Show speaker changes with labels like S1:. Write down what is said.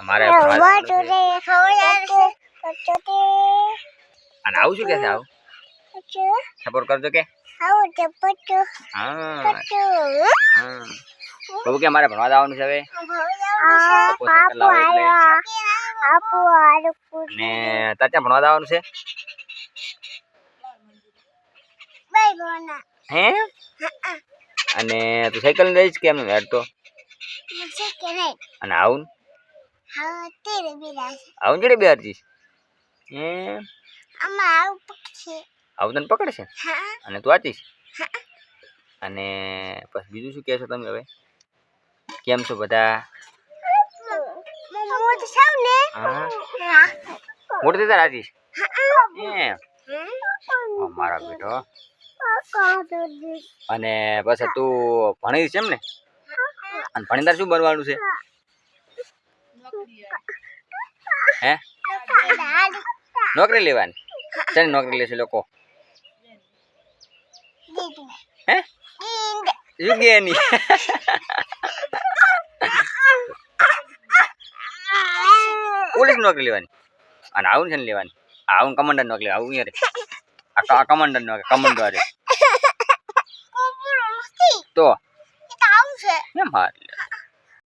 S1: અમારે. અને આવું શું કે છે આવું? સપોર્ટ કરજો કે? મારે ભણવા જવાનું છે હવે? ને તાર ત્યાં ભણવા જવાનું છે? હે? અને તું સાયકલ લઈશ કેમ હેડતો? અને આવું આવું જોડે બે જઈશ હે? આવું તને પકડશે? અને તું વાંચીશ અને પછી બીજું શું કહેશો તમે હવે? કેમ છો બધા? મોટી થતા રાજીશ મારા બેટો. અને પછી તું ભણીશ એમ ને? અને ભણી તારે શું બનવાનું છે? હે? નોકરી લેવાની. ચાલ નોકરી લેશે લોકો? હે? એની. પોલીસ નોકરી લેવાની. અને આવું છે ને લેવાની આવું કમાન્ડર નોકરી આવું યાર આ કમાન્ડર નોકરી કમાન્ડર અરે છે એમ હાલે